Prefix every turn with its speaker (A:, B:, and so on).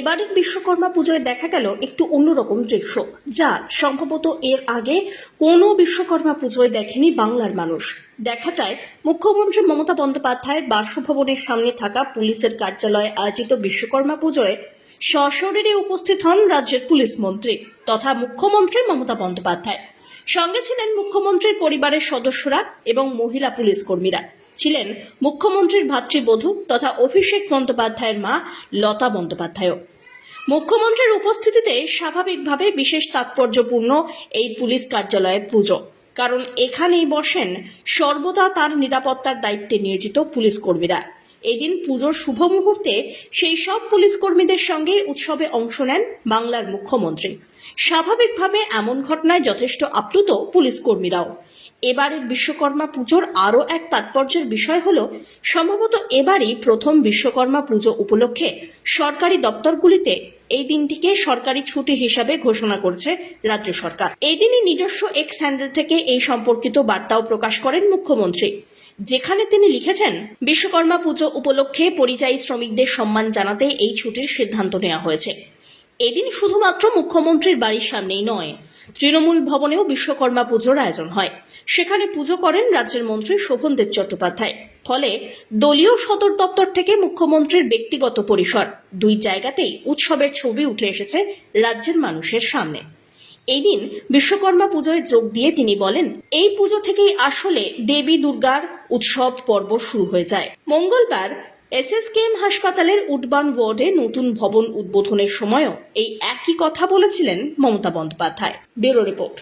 A: এবারের বিশ্বকর্মা পুজোয় দেখা গেল একটু অন্যরকম দৃশ্য, যা সম্ভবত এর আগে কোনো বিশ্বকর্মা পুজোয় দেখেনি বাংলার মানুষ। দেখা যায়, মুখ্যমন্ত্রী মমতা বন্দ্যোপাধ্যায়ের বাসভবনের সামনে থাকা পুলিশের কার্যালয়ে আয়োজিত বিশ্বকর্মা পুজোয় সশরীরে উপস্থিত হন রাজ্যের পুলিশ মন্ত্রী তথা মুখ্যমন্ত্রী মমতা বন্দ্যোপাধ্যায়। সঙ্গে ছিলেন মুখ্যমন্ত্রীর পরিবারের সদস্যরা এবং মহিলা পুলিশ কর্মীরা। ছিলেন মুখ্যমন্ত্রীর ভাতৃবধূ তথা অভিষেক বন্দ্যোপাধ্যায়ের মা লতা বন্দ্যোপাধ্যায়ও। মুখ্যমন্ত্রীর উপস্থিতিতে স্বাভাবিকভাবে বিশেষ তাৎপর্যপূর্ণ এই পুলিশ কার্যালয়ের পুজো, কারণ এখানেই বসেন সর্বদা তার নিরাপত্তার দায়িত্বে নিয়োজিত পুলিশ কর্মীরা। এদিন পুজোর শুভ মুহূর্তে সেই সব পুলিশ কর্মীদের সঙ্গে উৎসবে অংশ নেন বাংলার মুখ্যমন্ত্রী। স্বাভাবিকভাবে এমন ঘটনায় যথেষ্ট আপ্লুত পুলিশ কর্মীরাও। এবারের বিশ্বকর্মা পুজোর আরও এক তাৎপর্যের বিষয় হল, সম্ভবত এবারই প্রথম বিশ্বকর্মা পুজো উপলক্ষে সরকারি দপ্তরগুলিতে এই দিনটিকে সরকারি ছুটি হিসাবে ঘোষণা করছে রাজ্য সরকার। এই দিনই নিজস্ব এক্স হ্যান্ডেল থেকে এই সম্পর্কিত বার্তাও প্রকাশ করেন মুখ্যমন্ত্রী। যেখানে তিনি লিখেছেন, বিশ্বকর্মা পুজো উপলক্ষে পরিযায়ী শ্রমিকদের সম্মান জানাতে এই ছুটির সিদ্ধান্ত নেওয়া হয়েছে। এদিন শুধুমাত্র মুখ্যমন্ত্রীর বাড়ির সামনেই নয়, তৃণমূল ভবনেও বিশ্বকর্মা পুজোর আয়োজন হয়। সেখানে পুজো করেন রাজ্যের মন্ত্রী শোভনদেব চট্টোপাধ্যায়। ফলে দলীয় সদর দপ্তর থেকে মুখ্যমন্ত্রীর ব্যক্তিগত পরিসর, দুই জায়গাতেই উৎসবের ছবি উঠে এসেছে রাজ্যের মানুষের সামনে। এই দিন বিশ্বকর্মা পুজোয় যোগ দিয়ে তিনি বলেন, এই পুজো থেকেই আসলে দেবী দুর্গার উৎসব পর্ব শুরু হয়ে যায়। মঙ্গলবার এস এস এসএসকেএম হাসপাতালের উডবান ওয়ার্ডে নতুন ভবন উদ্বোধনের সময়ও এই একই কথা বলেছিলেন মমতা বন্দ্যোপাধ্যায়। Bureau report.